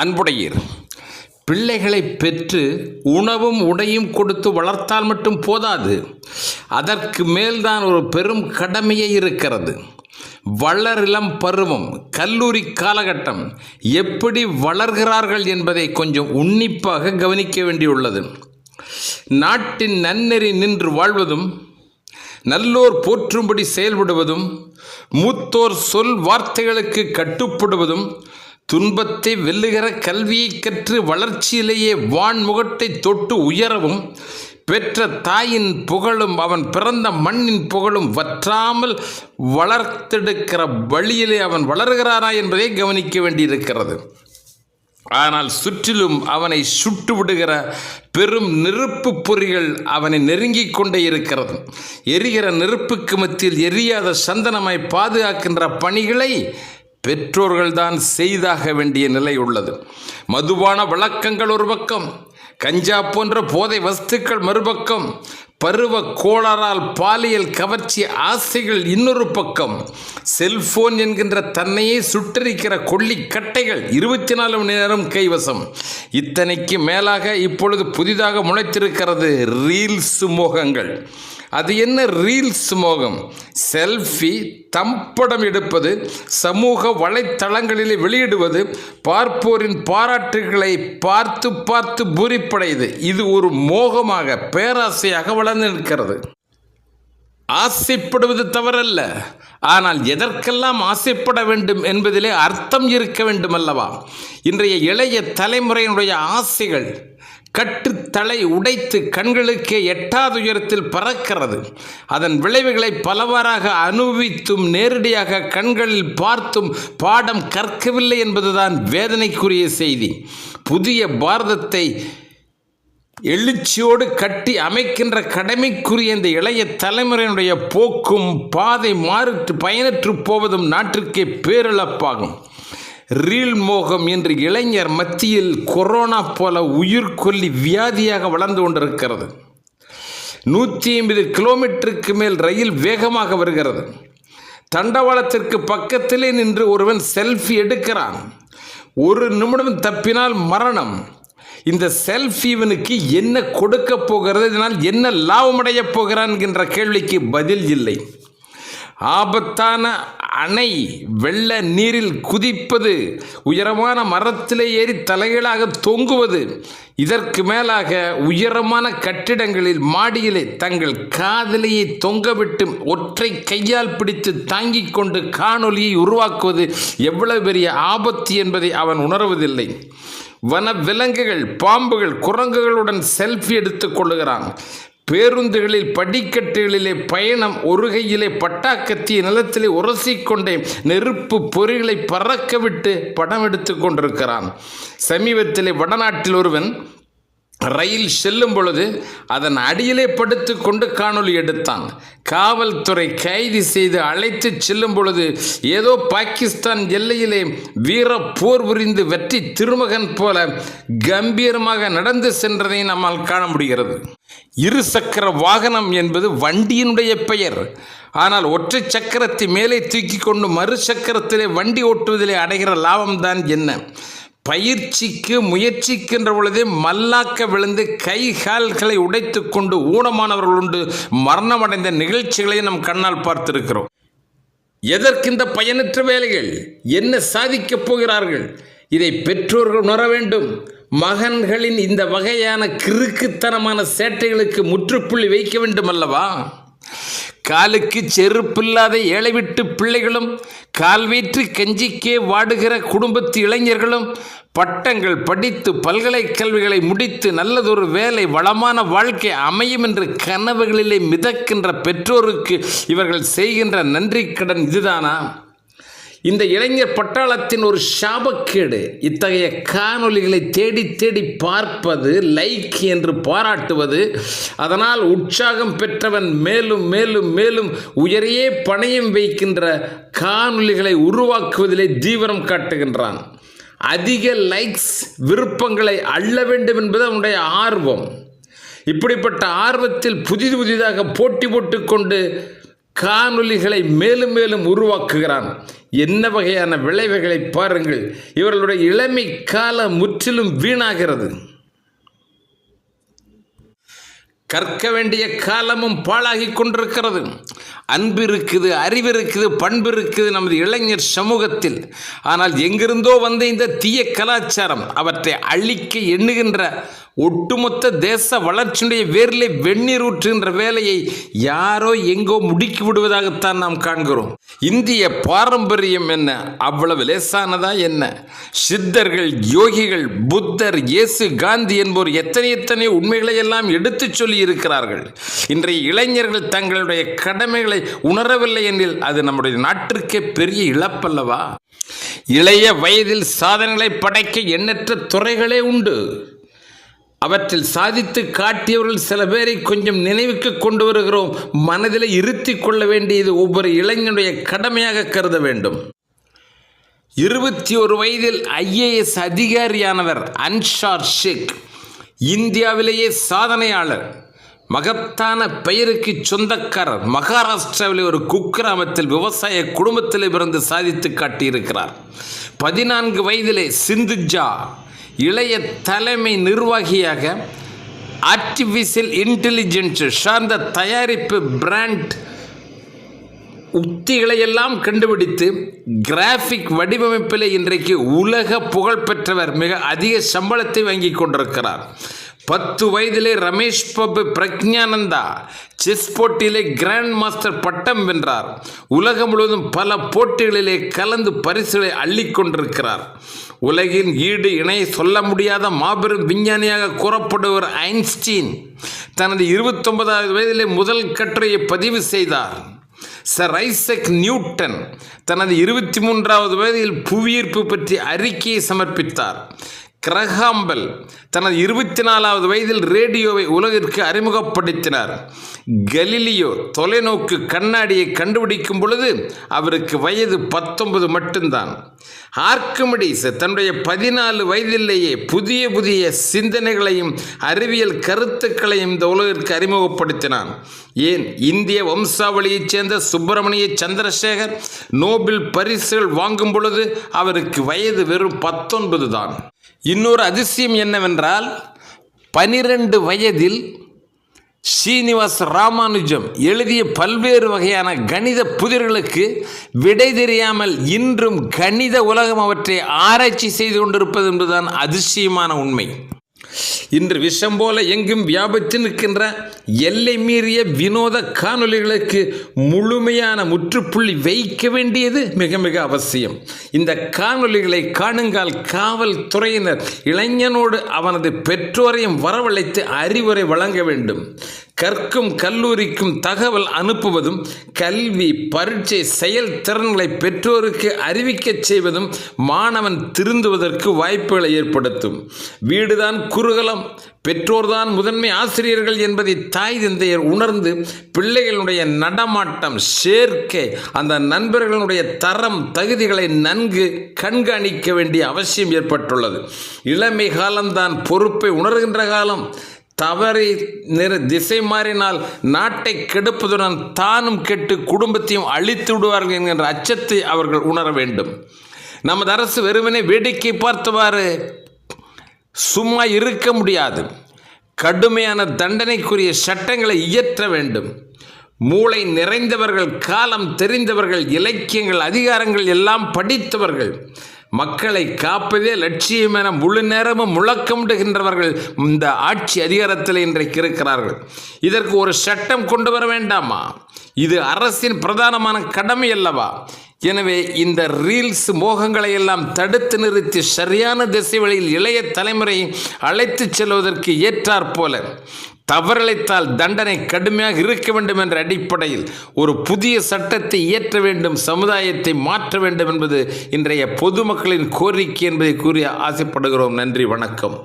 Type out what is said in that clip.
அன்புடையீர். பிள்ளைகளை பெற்று உணவும் உடையும் கொடுத்து வளர்த்தால் மட்டும் போதாது. அதற்கு மேல்தான் ஒரு பெரும் கடமையே இருக்கிறது. வளரிளம் பருவம் கல்லூரி காலகட்டம் எப்படி வளர்கிறார்கள் என்பதை கொஞ்சம் உன்னிப்பாக கவனிக்க வேண்டியுள்ளது. நாட்டின் நன்னெறி நின்று வாழ்வதும் நல்லோர் போற்றும்படி செயல்படுவதும் மூத்தோர் சொல் வார்த்தைகளுக்கு கட்டுப்படுவதும் துன்பத்தை வெல்லுகிற கல்வியை கற்று வளர்ச்சியிலேயே வான்முகத்தை தொட்டு உயரவும் பெற்ற தாயின் புகழும் அவன் பிறந்த மண்ணின் புகழும் வற்றாமல் வளர்த்தெடுக்கிற வழியிலே அவன் வளர்கிறாரா என்பதை கவனிக்க வேண்டியிருக்கிறது. ஆனால் சுற்றிலும் அவனை சுட்டு விடுகிற பெரும் நெருப்பு பொறிகள் அவனை நெருங்கிக் கொண்டே இருக்கிறது. எரிகிற நெருப்புக்கு மத்தியில் எரியாத சந்தனமாய் பாதுகாக்கின்ற பணிகளை பெற்றோர்கள்தான் செய்தாக வேண்டிய நிலை உள்ளது. மதுபான வழக்கங்கள் ஒரு பக்கம் கஞ்சா போன்ற போதை வஸ்துக்கள் மறுபக்கம் பருவ கோளாறால் பாலியல் கவர்ச்சி ஆசைகள் இன்னொரு பக்கம் செல்போன் என்கின்ற தன்னையே சுட்டரிக்கிற கொல்லிக்கட்டைகள் இருபத்தி நாலு மணி நேரம் கைவசம். இத்தனைக்கு மேலாக இப்பொழுது புதிதாக முளைத்திருக்கிறது ரீல்ஸ் மோகங்கள். அது என்ன ரீல்ஸ் மோகம்? செல்ஃபி தம்படம் எடுப்பது சமூக வலைத்தளங்களிலே வெளியிடுவது பார்ப்போரின் பாராட்டுகளை பார்த்து பார்த்து பூரிப்படையுது. இது ஒரு மோகமாக பேராசையாக வளர்ந்து நிற்கிறது. ஆசைப்படுவது தவறல்ல. ஆனால் எதற்கெல்லாம் ஆசைப்பட வேண்டும் என்பதிலே அர்த்தம் இருக்க வேண்டும் அல்லவா இன்றைய இளைய தலைமுறையினுடைய ஆசைகள் கட்டுத்தலை உடைத்து கண்களுக்கே எட்டாத உயரத்தில் பறக்கிறது. அதன் விளைவுகளை பலவாறாக அனுபவித்தும் நேரடியாக கண்களில் பார்த்தும் பாடம் கற்கவில்லை என்பதுதான் வேதனைக்குரிய செய்தி. புதிய பாரதத்தை எழுச்சியோடு கட்டி அமைக்கின்ற கடமைக்குரிய இந்த இளைய தலைமுறையினுடைய போக்கும் பாதை மாறிட்டு பயனற்று போவதும் நாட்டிற்கே பேரிழப்பாகும். ரீல் மோகம் என்று இளைஞர் மத்தியில் கொரோனா போல உயிர்கொல்லி வியாதியாக வளர்ந்து கொண்டிருக்கிறது. நூற்றி ஐம்பது கிலோமீட்டருக்கு மேல் ரயில் வேகமாக வருகிறது. தண்டவாளத்திற்கு பக்கத்திலே நின்று ஒருவன் செல்ஃபி எடுக்கிறான். ஒரு நிமிடம் தப்பினால் மரணம். இந்த செல்ஃபீவனுக்கு என்ன கொடுக்க போகிறது? இதனால் என்ன லாபமடைய போகிறான்? என்கின்ற கேள்விக்கு பதில் இல்லை. ஆபத்தான அணை வெள்ள நீரில் குதிப்பது உயரமான மரத்திலே ஏறி தலைகளாக தொங்குவது இதற்கு மேலாக உயரமான கட்டிடங்களில் மாடியிலே தங்கள் காதலியை தொங்கவிட்டு ஒற்றை கையால் பிடித்து தாங்கிக் கொண்டு காணொலியை உருவாக்குவது எவ்வளவு பெரிய ஆபத்து என்பதை அவன் உணர்வதில்லை. வன விலங்குகள் பாம்புகள் குரங்குகளுடன் செல்ஃபி எடுத்துக் கொள்ளுகிறான். பேருந்துகளில் படிக்கட்டுகளிலே பயணம் ஒரு கையிலே பட்டாக்கத்திய நிலத்திலே உரசிக்கொண்டே நெருப்பு பொறிகளை பறக்க விட்டு படம் எடுத்து கொண்டிருக்கிறான். சமீபத்திலே வடநாட்டில் ஒருவன் ரயில் செல்லும் பொழுது அதன் அடியிலே படுத்து கொண்டு காணொளி எடுத்தான். காவல்துறை கைது செய்து அழைத்து செல்லும் பொழுது ஏதோ பாகிஸ்தான் எல்லையிலே வீர போர் புரிந்து வெற்றி திருமகன் போல கம்பீரமாக நடந்து சென்றதை நம்மால் காண முடிகிறது. இருசக்கர வாகனம் என்பது வண்டியினுடைய பெயர். ஆனால் ஒற்றை சக்கரத்தை மேலே தூக்கி கொண்டு மறு சக்கரத்திலே வண்டி ஓட்டுவதிலே அடைகிற லாபம்தான் என்ன? பயிற்சிக்கு முயற்சிக்கின்ற பொழுதே மல்லாக்க விழுந்து கை கால்களை உடைத்து கொண்டு ஊனமானவர்கள் உண்டு. மரணமடைந்த நிகழ்ச்சிகளை நம் கண்ணால் பார்த்திருக்கிறோம். எதற்கு இந்த பயனற்ற வேலைகள்? என்ன சாதிக்கப் போகிறார்கள்? இதை பெற்றோர்கள் உணர வேண்டும். மகன்களின் இந்த வகையான கிறுக்குத்தனமான சேட்டைகளுக்கு முற்றுப்புள்ளி வைக்க வேண்டும் அல்லவா காலுக்கு செருப்பில்லாத ஏழை விட்டு பிள்ளைகளும் கால்வீற்று கஞ்சிக்கே வாடுகிற குடும்பத்து இளைஞர்களும் பட்டங்கள் படித்து பல்கலைக்கல்விகளை முடித்து நல்லதொரு வேலை வளமான வாழ்க்கை அமையும் என்று கனவுகளிலே மிதக்கின்ற பெற்றோருக்கு இவர்கள் செய்கின்ற நன்றி கடன் இதுதானா? இந்த இளைஞர் பட்டாளத்தின் ஒரு சாபக்கேடு. இத்தகைய காணொலிகளை தேடி தேடி பார்ப்பது லைக் என்று பாராட்டுவது அதனால் உற்சாகம் பெற்றவன் மேலும் மேலும் மேலும் உயரையே பணையம் வைக்கின்ற காணொலிகளை உருவாக்குவதிலே தீவிரம் காட்டுகின்றான். அதிக லைக்ஸ் விருப்பங்களை அள்ள வேண்டும் என்பது அவனுடைய ஆர்வம். இப்படிப்பட்ட ஆர்வத்தில் புதிது புதிதாக போட்டி போட்டுக்கொண்டு காணொலிகளை மேலும் மேலும் உருவாக்குகிறான். என்ன வகையான விளைவுகளை பாருங்கள். இவர்களுடைய இளமை காலம் முற்றிலும் வீணாகிறது. கற்க வேண்டிய காலமும் பாழாகி கொண்டிருக்கிறது. அன்பு இருக்குது அறிவு இருக்குது பண்பு இருக்குது நமது இளைஞர் சமூகத்தில். ஆனால் எங்கிருந்தோ வந்த இந்த தீய கலாச்சாரம் அவற்றை அழிக்க எண்ணுகின்ற ஒட்டுமொத்த தேச வளர்ச்சியுடைய வேரிலே வெந்நீர் ஊற்றுகின்ற வேலையை யாரோ எங்கோ முடுக்கி விடுவதாகத்தான் நாம் காண்கிறோம். இந்திய பாரம்பரியம் என்ன? அவ்வளவு லேசானதா என்ன? சித்தர்கள் யோகிகள் புத்தர் இயேசு காந்தி என்போர் எத்தனை எத்தனை உண்மைகளை எல்லாம் எடுத்துச் சொல்லி இருக்கிறார்கள் இன்றைய இளைஞர்கள் தங்களுடைய கடமை உண்மைகளை உணரவில்லை எனில் அது நம்முடைய நாட்டிற்கே பெரிய இழப்பல்லவா? இளைய வயதில் சாதனைகளை படைக்க எண்ணற்ற துறைகளே உண்டு. அவற்றில் சாதித்து காட்டியவர்கள் சில பேரை கொஞ்சம் நினைவுக்கு கொண்டு வருகிறோம். மனதில் இருத்தி கொள்ள வேண்டியது ஒவ்வொரு இளைஞனுடைய கடமையாக கருத வேண்டும். இருபத்தி ஒரு வயதில் ஐஏஎஸ் அதிகாரியானவர் அன்ஷார் ஷேக் இந்தியாவிலேயே சாதனையாளர். மகத்தான பெயருக்கு சொந்தக்காரர் மகாராஷ்டிராவில் ஒரு குக்கிராமத்தில் விவசாய குடும்பத்தில் பிறந்து சாதித்து காட்டியிருக்கிறார். பதினான்கு வயதிலே சிந்துஜா இளைய தலைமை நிர்வாகியாக ஆர்டிஃபிஷியல் இன்டெலிஜென்ஸ் சார்ந்த தயாரிப்பு பிராண்ட் உத்திகளையெல்லாம் கண்டுபிடித்து கிராஃபிக் வடிவமைப்பில் இன்றைக்கு உலக புகழ்பெற்றவர். மிக அதிக சம்பளத்தை வாங்கி கொண்டிருக்கிறார். பத்து வயதிலே ரமேஷ் பபு பிரக்ஞானந்தா செஸ் போட்டியிலே கிராண்ட் மாஸ்டர் பட்டம் வென்றார். உலகம் முழுவதும் பல போட்டிகளிலே கலந்து பரிசுகளை அள்ளிக் கொண்டிருக்கிறார். உலகின் ஈடு இணை சொல்ல முடியாத மாபெரும் விஞ்ஞானியாக கூறப்படுவர் ஐன்ஸ்டீன் தனது இருபத்தொன்பதாவது வயதிலே முதல் கட்டுரையை பதிவு செய்தார். சர் ஐசக் நியூட்டன் தனது இருபத்தி மூன்றாவது வயதில் புவியீர்ப்பு பற்றி அறிக்கையை சமர்ப்பித்தார். கிரஹாம்பல் தனது இருபத்தி நாலாவது வயதில் ரேடியோவை உலகிற்கு அறிமுகப்படுத்தினார். கலிலியோ தொலைநோக்கு கண்ணாடியை கண்டுபிடிக்கும் பொழுது அவருக்கு வயது பத்தொன்பது மட்டும்தான். ஆர்க்கிமிடிஸ் தன்னுடைய பதினாலு வயதிலேயே புதிய புதிய சிந்தனைகளையும் அறிவியல் கருத்துக்களையும் இந்த உலகிற்கு அறிமுகப்படுத்தினான். ஏன்? இந்திய வம்சாவளியைச் சேர்ந்த சுப்பிரமணிய சந்திரசேகர் நோபல் பரிசுகள் வாங்கும் பொழுது அவருக்கு வயது வெறும் பத்தொன்பது தான் இன்னொரு அதிசயம் என்னவென்றால் பனிரெண்டு வயதில் ஸ்ரீனிவாஸ் ராமானுஜம் எழுதிய பல்வேறு வகையான கணித புதிர்களுக்கு விடை தெரியாமல் இன்றும் கணித உலகம் அவற்றை ஆராய்ச்சி செய்து கொண்டிருப்பது என்பதுதான் அதிசயமான உண்மை. இன்று விஷம் போல எங்கும் வியாபித்து நிற்கின்ற எல்லை மீறிய வினோத காணொளிகளுக்கு முழுமையான முற்றுப்புள்ளி வைக்க வேண்டியது மிக மிக அவசியம். இந்த காணொலிகளை காணுங்கால் காவல்துறையினர் இளைஞனோடு அவனது பெற்றோரையும் வரவழைத்து அறிவுரை வழங்க வேண்டும். கற்கும் கல்லூரிக்கும் தகவல் அனுப்புவதும் கல்வி பரீட்சை செயல்திறன்களை பெற்றோருக்கு அறிவிக்கச் செய்வதும் மாணவன் திருந்துவதற்கு வாய்ப்புகளை ஏற்படுத்தும். வீடுதான் குறுகலம் பெற்றோர்தான் முதன்மை ஆசிரியர்கள் என்பதை தாய் தந்தையர் உணர்ந்து பிள்ளைகளுடைய நடமாட்டம் சேர்க்கை அந்த நண்பர்களுடைய தரம் தகுதிகளை நன்கு கண்காணிக்க வேண்டிய அவசியம் ஏற்பட்டுள்ளது. இளமை காலம்தான் பொறுப்பை உணர்கின்ற காலம். தவறி நிற திசை மாறினால் நாட்டை கெடுப்பதுடன் தானும் கெட்டு குடும்பத்தையும் அழித்து விடுவார்கள் என்கின்ற அச்சத்தை அவர்கள் உணர வேண்டும். நமது அரசு வெறுமனே வேடிக்கை பார்த்தவாறு சும்மா இருக்க முடியாது. கடுமையான தண்டனைக்குரிய சட்டங்களை இயற்ற வேண்டும். மூளை நிறைந்தவர்கள் காலம் தெரிந்தவர்கள் இலக்கியங்கள் அதிகாரங்கள் எல்லாம் படித்தவர்கள் மக்களை காப்பதே லட்சியம் என முழு நேரமும் முழக்கமிடுகின்றவர்கள் இந்த ஆட்சி அதிகாரத்தில் இன்றைக்கு இருக்கிறார்கள். இதற்கு ஒரு சட்டம் கொண்டு வர வேண்டாமா? இது அரசின் பிரதானமான கடமை அல்லவா? எனவே இந்த ரீல்ஸ் மோகங்களை எல்லாம் தடுத்து நிறுத்தி சரியான திசை வழியில் இளைய தலைமுறையை அழைத்துச் செல்வதற்கு ஏற்றாற் தவறளித்தால் தண்டனை கடுமையாக இருக்க வேண்டும் என்ற அடிப்படையில் ஒரு புதிய சட்டத்தை இயற்ற வேண்டும் சமுதாயத்தை மாற்ற வேண்டும் என்பது இன்றைய பொதுமக்களின் கோரிக்கை என்பதை கூறி ஆசைப்படுகிறோம். நன்றி வணக்கம்.